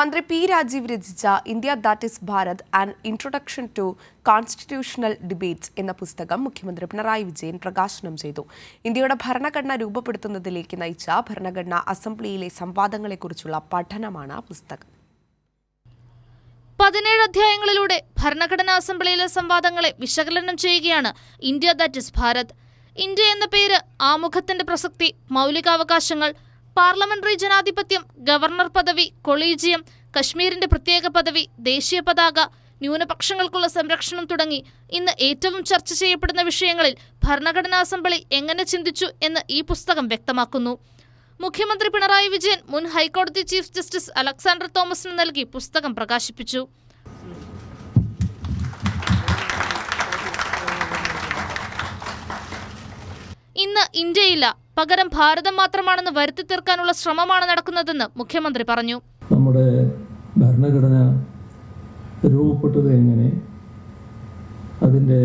മന്ത്രി പി രാജീവ് രചിച്ച India that is Bharat and introduction to constitutional debates എന്ന പുസ്തകം മുഖ്യമന്ത്രി പിണറായി വിജയൻ പ്രകാശനം ചെയ്തു. ഇന്ത്യയുടെ ഭരണഘടന രൂപപ്പെടുത്തുന്നതിലേക്ക് നയിച്ച ഭരണഘടനാ അസംബ്ലിയിലെ സംവാദങ്ങളെക്കുറിച്ചുള്ള പഠനമാണ് പുസ്തകം. പതിനേഴ് അധ്യായങ്ങളിലൂടെ ഭരണഘടനാ അസംബ്ലിയിലെ സംവാദങ്ങളെ വിശകലനം ചെയ്യുകയാണ് India that is Bharat. India എന്ന പേര് ആമുഖത്തിന്റെ പ്രസക്തി മൗലികാവകാശങ്ങൾ പാർലമെന്ററി ജനാധിപത്യം ഗവർണർ പദവി കൊളീജിയം കശ്മീരിന്റെ പ്രത്യേക പദവി ദേശീയ പതാക ന്യൂനപക്ഷങ്ങൾക്കുള്ള സംരക്ഷണം തുടങ്ങി ഇന്ന് ഏറ്റവും ചർച്ച ചെയ്യപ്പെടുന്ന വിഷയങ്ങളിൽ ഭരണഘടനാ അസംബ്ലി എങ്ങനെ ചിന്തിച്ചു എന്ന് ഈ പുസ്തകം വ്യക്തമാക്കുന്നു. മുഖ്യമന്ത്രി പിണറായി വിജയൻ മുൻ ഹൈക്കോടതി ചീഫ് ജസ്റ്റിസ് അലക്സാണ്ടർ തോമസിന് നൽകി പുസ്തകം പ്രകാശിപ്പിച്ചു. ഇന്ന് ഇന്ത്യയില്ല. പകരം ഭാരതം മാത്രമാണെന്ന് വരുത്തി തീർക്കാനുള്ള ശ്രമമാണ് നടക്കുന്നതെന്ന് മുഖ്യമന്ത്രി പറഞ്ഞു. നമ്മുടെ ഭരണഘടന രൂപപ്പെട്ടത് എങ്ങനെ? അതിന്റെ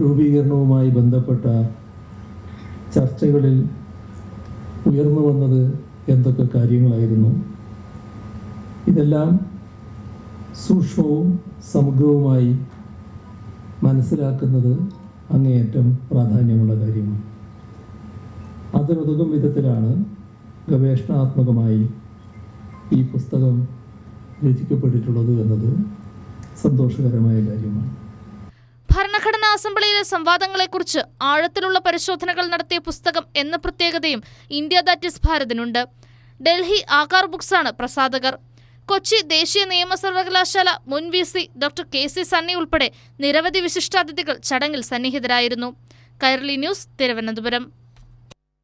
രൂപീകരണവുമായി ബന്ധപ്പെട്ട ചർച്ചകളിൽ ഉയർന്നു വന്നത് എന്തൊക്കെ കാര്യങ്ങളായിരുന്നു? ഇതെല്ലാം സൂക്ഷ്മവും സമഗ്രവുമായി മനസ്സിലാക്കുന്നത് അങ്ങേയറ്റം പ്രാധാന്യമുള്ള കാര്യമാണ്. അതിനുതകും വിധത്തിലാണ് ഗവേഷണാത്മകമായി ഈ പുസ്തകം രചിക്കപ്പെട്ടിട്ടുള്ളത് എന്നത് സന്തോഷകരമായ കാര്യമാണ്. ഭരണഘടനാ അസംബ്ലിയിലെ സംവാദങ്ങളെക്കുറിച്ച് ആഴത്തിലുള്ള പരിശോധനകൾ നടത്തിയ പുസ്തകം എന്ന പ്രത്യേകതയും ഇന്ത്യ ദാറ്റ് ഇസ് ഭാരതിനുണ്ട്. ഡൽഹി ആകാർ ബുക്സാണ് പ്രസാധകർ. കൊച്ചി ദേശീയ നിയമ സർവകലാശാല മുൻ V C doctor K C Sunny ഉൾപ്പെടെ നിരവധി വിശിഷ്ടാതിഥികൾ ചടങ്ങിൽ സന്നിഹിതരായിരുന്നു. കൈരളി ന്യൂസ് തിരുവനന്തപുരം.